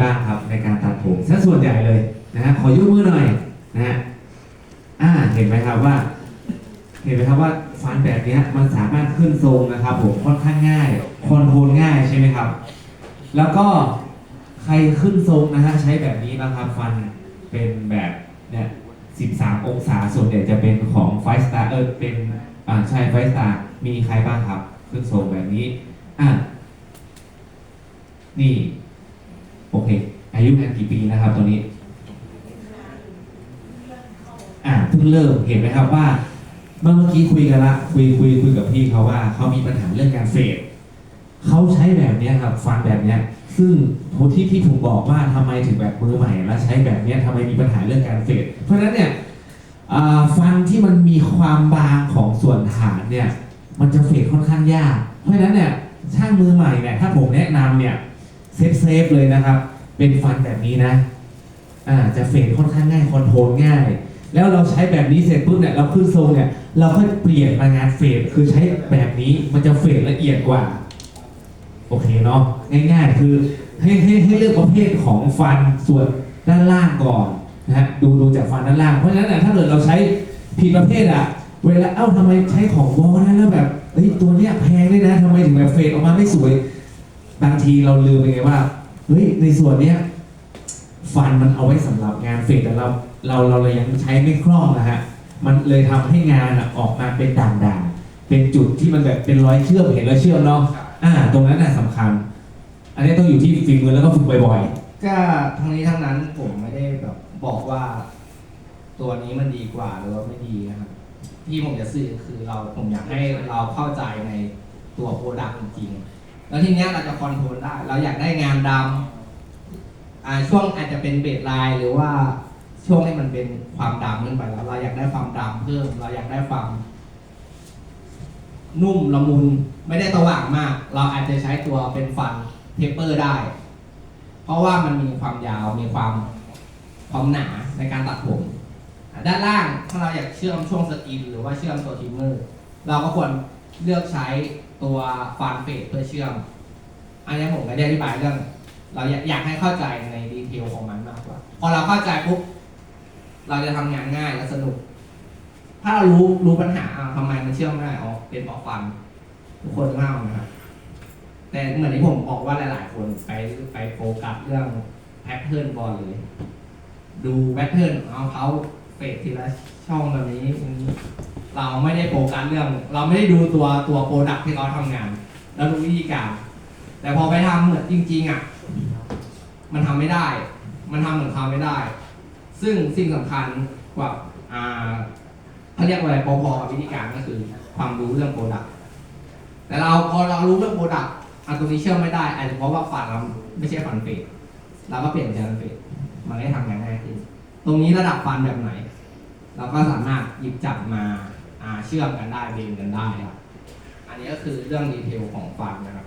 บ้างครับในการตัดผมซะส่วนใหญ่เลยนะฮะขอยกมือหน่อยนะฮะอ่าเห็นไหมครับว่า เห็นไหมครับว่าฟันแบบเนี้ยมันสามารถขึ้นทรงนะครับ ผมค่อนข้างง่ายคอนโทรลง่ายใช่ไหมครับ แล้วก็ใครขึ้นทรงนะฮะใช้แบบนี้นะครับ ฟันเป็นแบบเนี่ย13 องศาส่วนใหญ่จะเป็นของไฟสตาร์เออเป็นอ่าใช่ไฟสตาร์มีใครบ้างครับ ขึ้นทรงแบบนี้อะนี่ โอเค อายุงานกี่ปีนะครับตอนนี้ อ่าเพิ่ งเริ่มเห็นไหมครับว่าเมื่อกี้คุยกันละคุยคุยคุยกับพี่เขาว่าเขามีปัญหาเรื่องการเฟดเขาใช้แบบเนี้ยครับฟันแบบเนี้ยซึ่งที่ที่ผมบอกว่าทำไมถึงแบบมือใหม่แล้วใช้แบบเนี้ยทำไมมีปัญหาเรื่องการเฟดเพราะฉะนั้นเนี่ยฟันที่มันมีความบางของส่วนฐานเนี่ยมันจะเฟดค่อนข้างยาก เพราะฉะนั้นเนี่ยช่างมือใหม่เนี่ยถ้าผมแนะนำเนี่ยเซฟเซฟเลยนะครับ เป็นฟันแบบนี้นะอ่าจะเฟดค่อนข้างง่ายคอนโทรลง่าย แล้วเราใช้แบบนี้เสร็จปุ๊บเนี่ยเราขึ้นทรงเนี่ยเราค่อยเปลี่ยนมางานเฟดคือใช้แบบนี้มันจะเฟดละเอียดกว่า โอเคเนาะง่าย ๆ คือให้ให้ให้เลือกประเภทของฟันส่วนด้านล่างก่อนนะฮะดูดูจากฟันด้านล่างเพราะฉะนั้นน่ะถ้าเกิดเราใช้ผิดประเภทอะเวลาเอ้าทำไมใช้ของวอลนะแล้วแบบเฮ้ยตัวเนี้ยแพงเลยนะทำไมถึงแบบเฟดออกมาไม่สวย บางทีเราลืมไปไงว่าเฮ้ยในส่วนเนี้ย นมันเอาไว้สำหรับงานเฟดแต่เราเราเราเลยยังใช้ไม่คล่องนะฮะมันเลยทำให้งานอะออกมาเป็นด่างๆ เป็นจุดที่มันแบบเป็นรอยเชื่อมเห็นรอยเชื่อมเนาะอ่า ตรงนั้นน่ะสำคัญ อันนี้ต้องอยู่ที่ฝีมือแล้วก็ฝึกบ่อยก็ทั้งนี้ทั้งนั้นผมไม่ได้แบบบอกว่า ตัวนี้มันดีกว่าหรือว่าไม่ดีนะครับที่ผมจะสื่อคือเราผมอยากให้เราเข้าใจในตัวโปรดักต์จริงๆแล้วทีเนี้ยเราจะคอนโทรลได้ เราอยากได้งานดำอ่า ช่วงอาจจะเป็นเบสไลน์หรือว่าช่วงให้มันเป็นความดำขึ้นไปแล้วเราอยากได้ความดำเพิ่ม เราอยากได้ความ นุ่มละมุนไม่ได้สว่างมาก เราอาจจะใช้ตัวเป็นฟันเทปเปอร์ได้ เพราะว่ามันมีความยาวมีความความหนาในการตัดผมด้านล่างถ้าเราอยากเชื่อมช่วงสกิน หรือว่าเชื่อมตัวทิมเมอร์ เราก็ควรเลือกใช้ตัวฟันเฟดเพื่อเชื่อม อันนี้ผมไม่ได้อธิบายเรื่อง เราอยากให้เข้าใจในดีเทลของมันมากกว่า พอเราเข้าใจปุ๊บเราจะทำงานง่ายและสนุก ถ้าเรารู้รู้ปัญหาอะทำไมมันเชื่อมไม่ได้อ๋อเป็นเพราะฟันทุกคนเล่านะครับ แต่เหมือนที่ผมบอกว่าหลาย ๆ คนไปไปโฟกัสเรื่องแพทเทิร์นบอลเลย ดูแพทเทิร์นเอาเขาเฟดทีละช่องแบบนี้เราไม่ได้โฟกัสเรื่อง เราไม่ได้ดูตัวตัวโปรดักที่เขาทำงาน แล้วดูวิธีการ แต่พอไปทำเหมือนจริง ๆอะมันทำไม่ได้ มันทำเหมือนเขาไม่ได้ ซึ่งสิ่งสำคัญกว่าอ่าเขาเรียกว่าอะไรพอๆกับวิธีการก็คือ ความรู้เรื่องโปรดักแต่เราพอเรารู้เรื่องโปรดักต์อันตรงนี้เชื่อมไม่ได้อาจจะเพราะว่าฟันเราไม่ใช่ฟันเฟดเราก็เปลี่ยนเป็นฟันเฟดมันได้ทำงานง่ายขึ้นตรงนี้ระดับฟันแบบไหน เราก็สามารถหยิบจับมาอ่าเชื่อมกันได้เบนกันได้ครับ อันนี้ก็คือเรื่องดีเทลของฟันนะครับ